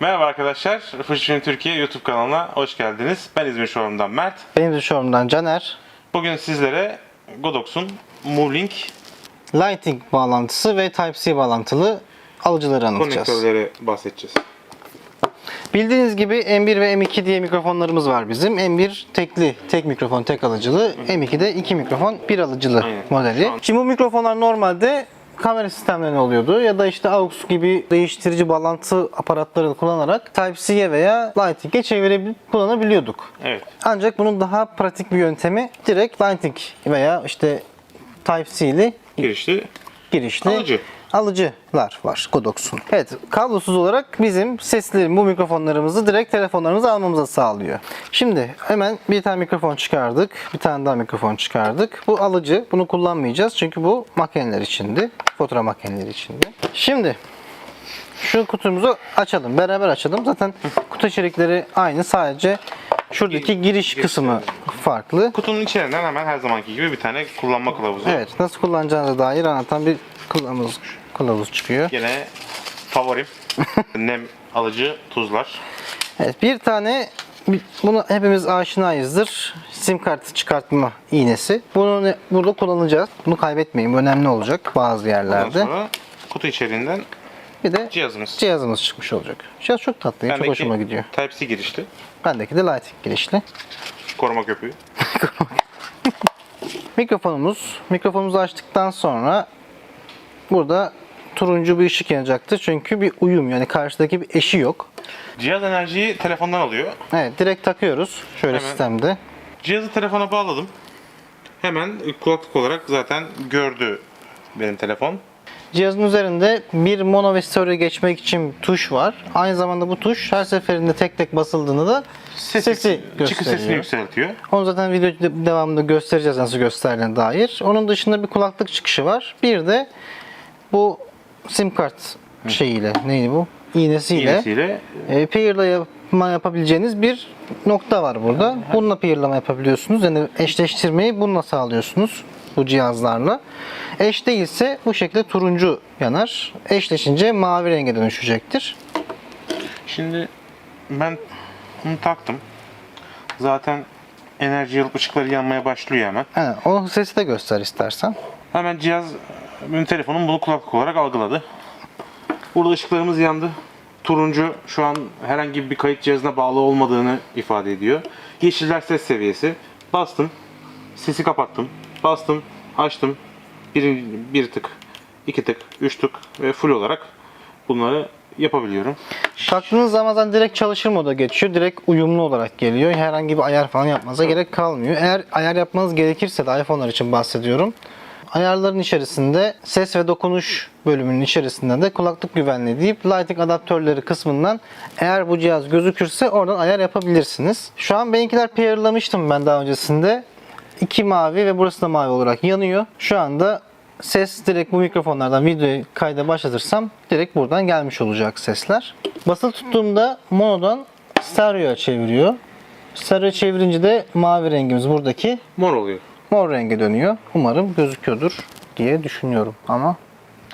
Merhaba arkadaşlar, Fujifilm Türkiye YouTube kanalına hoş geldiniz. Ben İzmir Showroom'dan Mert. Benim de Showroom'dan Caner. Bugün sizlere Godox'un Moolink Lighting bağlantısı ve Type-C bağlantılı alıcıları anlatacağız. konnektörleri bahsedeceğiz. Bildiğiniz gibi M1 ve M2 diye mikrofonlarımız var bizim. M1 tekli, tek mikrofon, tek alıcılı. M2 de iki mikrofon, bir alıcılı Aynen. modeli. Şimdi bu mikrofonlar normalde kamera sistemlerine oluyordu ya da işte AUX gibi değiştirici bağlantı aparatlarını kullanarak Type-C'ye veya Lighting'e çevirebilip kullanabiliyorduk. Evet. Ancak bunun daha pratik bir yöntemi direkt Lighting veya işte Type-C ile Girişli girişli Alıcı. alıcılar var Godox'un. Evet, kablosuz olarak bizim sesli bu mikrofonlarımızı direkt telefonlarımıza almamıza sağlıyor. Şimdi hemen bir tane mikrofon çıkardık. Bir tane daha mikrofon çıkardık. Bu alıcı. Bunu kullanmayacağız çünkü bu makineler içindi. Fotoğraf makineleri içindi. Şimdi şu kutumuzu açalım. Beraber açalım. Zaten kutu içerikleri aynı. Sadece şuradaki giriş kısmı farklı. Kutunun içerisinden hemen her zamanki gibi bir tane kullanma kılavuzu. Evet, nasıl kullanacağınıza dair anlatan bir kılavuz, kılavuz çıkıyor. Gene favorim. Nem alıcı tuzlar. Evet, bir tane bunu hepimiz aşinayızdır. Sim kartı çıkartma iğnesi. Bunu burada kullanacağız. Bunu kaybetmeyin. Bu önemli olacak bazı Ondan yerlerde. sonra kutu içeriğinden Bir de cihazımız. cihazımız çıkmış olacak. Cihaz çok tatlı, çok Bendeki hoşuma gidiyor. Type-C girişli. Bendeki de Lighting girişli. Koruma köpüğü. Mikrofonumuz. Mikrofonumuzu açtıktan sonra burada turuncu bir ışık yanacaktır. Çünkü bir uyum yani karşıdaki bir eşi yok. Cihaz enerjiyi telefondan alıyor. Evet direkt takıyoruz şöyle Hemen. sistemde. Cihazı telefona bağladım. Hemen kulaklık olarak zaten gördü benim telefon. Cihazın üzerinde bir mono ve stereo geçmek için tuş var. Aynı zamanda bu tuş her seferinde tek tek basıldığında da sesi, çıkı gösteriyor. sesini yükseltiyor. Onu zaten video de- devamında göstereceğiz nasıl gösterdiğine dair. Onun dışında bir kulaklık çıkışı var. Bir de bu sim kart şeyiyle neydi bu? İğnesiyle, İğnesiyle e, peerlama yapabileceğiniz bir nokta var burada. Bununla peerlama yapabiliyorsunuz. Yani eşleştirmeyi bununla sağlıyorsunuz bu cihazlarla. Eş değilse bu şekilde turuncu yanar. Eşleşince mavi renge dönüşecektir. Şimdi ben bunu taktım. Zaten enerji yalıp ışıkları yanmaya başlıyor hemen. Evet, o sesi de göster istersen. Hemen cihaz, benim telefonum bunu kulaklık olarak algıladı. Burada ışıklarımız yandı. Turuncu şu an herhangi bir kayıt cihazına bağlı olmadığını ifade ediyor. Yeşiller ses seviyesi. Bastım. Sesi kapattım. Bastım. Açtım. Bir, bir tık, iki tık, üç tık ve full olarak bunları yapabiliyorum. Taktığınız zaman zaten direkt çalışır moda geçiyor. Direkt uyumlu olarak geliyor. Herhangi bir ayar falan yapmanıza gerek kalmıyor. Eğer ayar yapmanız gerekirse de iPhone'lar için bahsediyorum. Ayarların içerisinde ses ve dokunuş bölümünün içerisinde de kulaklık güvenliği deyip lighting adaptörleri kısmından eğer bu cihaz gözükürse oradan ayar yapabilirsiniz. Şu an benimkiler pairlamıştım ben daha öncesinde. İki mavi ve burası da mavi olarak yanıyor. Şu anda ses direkt bu mikrofonlardan videoyu kayda başlatırsam direkt buradan gelmiş olacak sesler. Basılı tuttuğumda monodan stereoya çeviriyor. Stereo çevirince de mavi rengimiz buradaki Mor oluyor. Mor renge dönüyor. Umarım gözüküyordur diye düşünüyorum ama.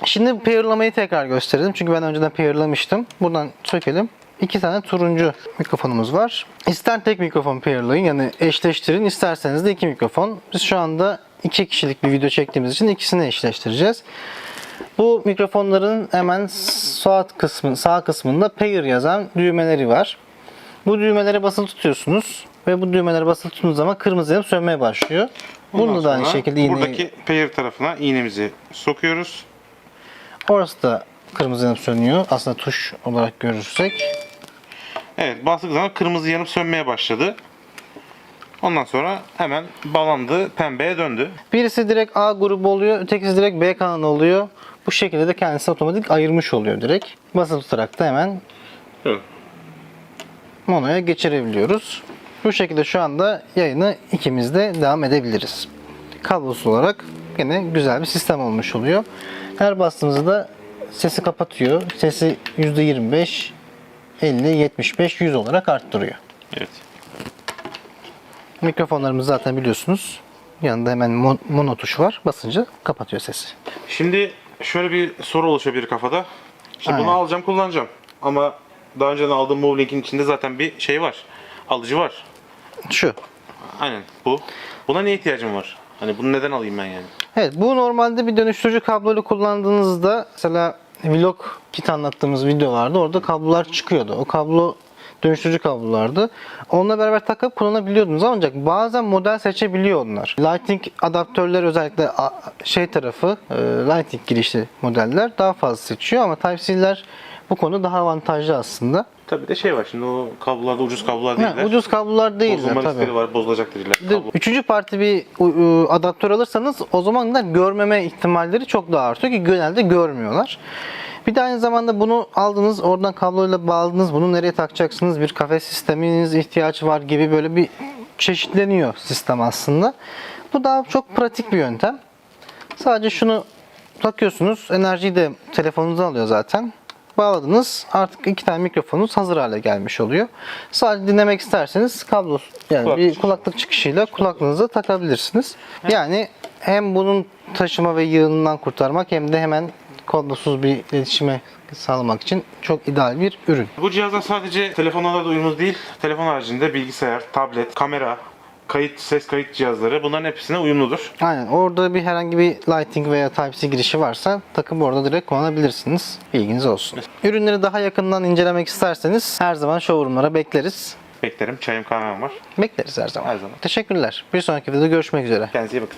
Şimdi pairlamayı tekrar gösterelim. Çünkü ben önceden pairlamıştım. Buradan sökelim. İki tane turuncu mikrofonumuz var. İster tek mikrofon pairlayın yani eşleştirin. isterseniz de iki mikrofon. Biz şu anda iki kişilik bir video çektiğimiz için ikisini eşleştireceğiz. Bu mikrofonların hemen sağ kısmı, sağ kısmında pair yazan düğmeleri var. Bu düğmeleri basılı tutuyorsunuz ve bu düğmeleri basılı tuttuğunuz zaman kırmızı yanıp sönmeye başlıyor. Ondan Bunu da aynı sonra şekilde iğneyi, Buradaki pair tarafına iğnemizi sokuyoruz. orası da kırmızı yanıp sönüyor. Aslında tuş olarak görürsek. Evet bastık zaman kırmızı yanıp sönmeye başladı. Ondan sonra hemen bağlandı, pembeye döndü. Birisi direkt A grubu oluyor, ötekisi direkt B kanalı oluyor. Bu şekilde de kendisi otomatik ayırmış oluyor direkt. Basılı tutarak da hemen Evet. monoya geçirebiliyoruz. Bu şekilde şu anda yayını ikimiz de devam edebiliriz. Kablosuz olarak yine güzel bir sistem olmuş oluyor. Her bastığımızda sesi kapatıyor. Sesi %25, 50, 75, 100 olarak arttırıyor. Evet. Mikrofonlarımız zaten biliyorsunuz. Yanında hemen mon- mono tuşu var. Basınca kapatıyor sesi. Şimdi şöyle bir soru oluşabilir kafada. Şimdi bunu Aynen. alacağım, kullanacağım. Ama daha önceden aldığım Movelinkin içinde zaten bir şey var. Alıcı var. Şu. Aynen bu. Buna niye ihtiyacım var? Hani bunu neden alayım ben yani? Evet bu normalde bir dönüştürücü kabloyla kullandığınızda mesela vlog kit anlattığımız videolarda orada kablolar çıkıyordu. O kablo dönüştürücü kablolardı. Onunla beraber takıp kullanabiliyordunuz ancak bazen model seçebiliyor onlar. Lightning adaptörler özellikle şey tarafı e, Lightning girişli modeller daha fazla seçiyor ama Type-C'ler bu konuda daha avantajlı aslında. Tabii de şey var şimdi o kablolarda ucuz kablolar Ha, değiller. ucuz kablolar değiller Bozulma tabii. riskleri var, bozulacak dediler. Bir de Kablo. Üçüncü parti bir adaptör alırsanız o zaman da görmeme ihtimalleri çok daha artıyor ki genelde görmüyorlar. Bir de aynı zamanda bunu aldınız, oradan kabloyla bağladınız, bunu nereye takacaksınız, bir kafes sisteminiz ihtiyaç var gibi böyle bir çeşitleniyor sistem aslında. Bu daha çok pratik bir yöntem. Sadece şunu takıyorsunuz, enerjiyi de telefonunuza alıyor zaten. Bağladınız. Artık iki tane mikrofonunuz hazır hale gelmiş oluyor. Sadece dinlemek isterseniz kablo yani Kulaklık bir çıkışı. kulaklık çıkışıyla kulaklığınıza takabilirsiniz. Yani hem bunun taşıma ve yığınından kurtarmak hem de hemen kablosuz bir iletişime sağlamak için çok ideal bir ürün. Bu cihazlar sadece telefonlarla da uyumlu değil. Telefon haricinde bilgisayar, tablet, kamera, kayıt, ses kayıt cihazları bunların hepsine uyumludur. Aynen orada bir herhangi bir Lighting veya Type-C girişi varsa takıp orada direkt kullanabilirsiniz. Bilginiz olsun. Ürünleri daha yakından incelemek isterseniz her zaman showroomlara bekleriz. Beklerim. Çayım kahvem var. Bekleriz her zaman. Her zaman. Teşekkürler. Bir sonraki videoda görüşmek üzere. Kendinize iyi bakın.